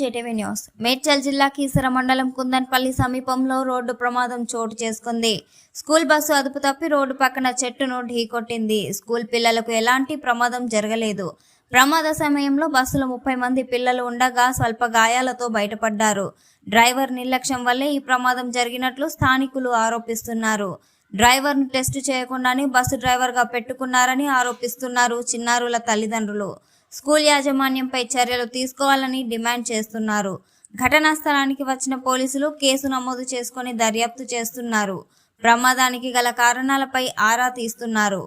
JTV news. Medchal జిల్లా కీసర మండలం కుందన్పల్లి సమీపంలో రోడ్డు ప్రమాదం చోటు చేసుకుంది. స్కూల్ బస్సు అదుపు తప్పి రోడ్డు పక్కన చెట్టును ఢీకొట్టింది. స్కూల్ పిల్లలకు ఎలాంటి ప్రమాదం జరగలేదు. ప్రమాద సమయంలో బస్సులో ముప్పై మంది పిల్లలు ఉండగా స్వల్ప గాయాలతో బయటపడ్డారు. డ్రైవర్ నిర్లక్ష్యం వల్లే ఈ ప్రమాదం జరిగినట్లు స్థానికులు ఆరోపిస్తున్నారు. డ్రైవర్ను టెస్ట్ చేయకుండానే బస్సు డ్రైవర్గా పెట్టుకున్నారని ఆరోపిస్తున్నారు చిన్నారుల తల్లిదండ్రులు. స్కూల్ యాజమాన్యంపై చర్యలు తీసుకోవాలని డిమాండ్ చేస్తున్నారు. ఘటనా స్థలానికి వచ్చిన పోలీసులు కేసు నమోదు చేసుకొని దర్యాప్తు చేస్తున్నారు. ప్రమాదానికి గల కారణాలపై ఆరా తీస్తున్నారు.